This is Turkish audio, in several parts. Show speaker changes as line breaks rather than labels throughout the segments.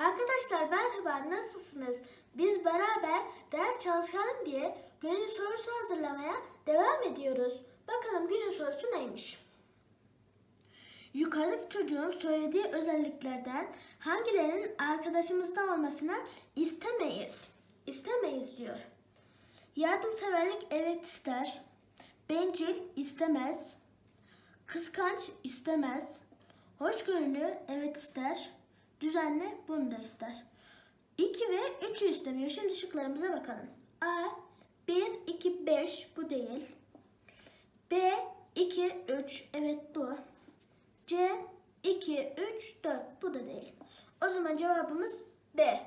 Arkadaşlar merhaba nasılsınız? Biz beraber ders çalışalım diye günün sorusu hazırlamaya devam ediyoruz. Bakalım günün sorusu neymiş? Yukarıdaki çocuğun söylediği özelliklerden hangilerinin arkadaşımızda olmasına istemeyiz? İstemeyiz diyor. Yardımseverlik evet ister. Bencil istemez. Kıskanç istemez. Hoşgörülü evet ister. Düzenle bunu da ister. 2 ve 3'ü istemiyor. Şimdi şıklarımıza bakalım. A 1, 2, 5 bu değil. B 2, 3 evet bu. C 2, 3, 4 bu da değil. O zaman cevabımız B.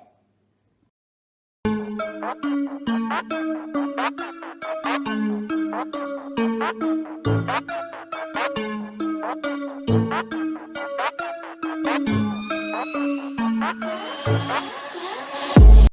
Thank you. Thank you.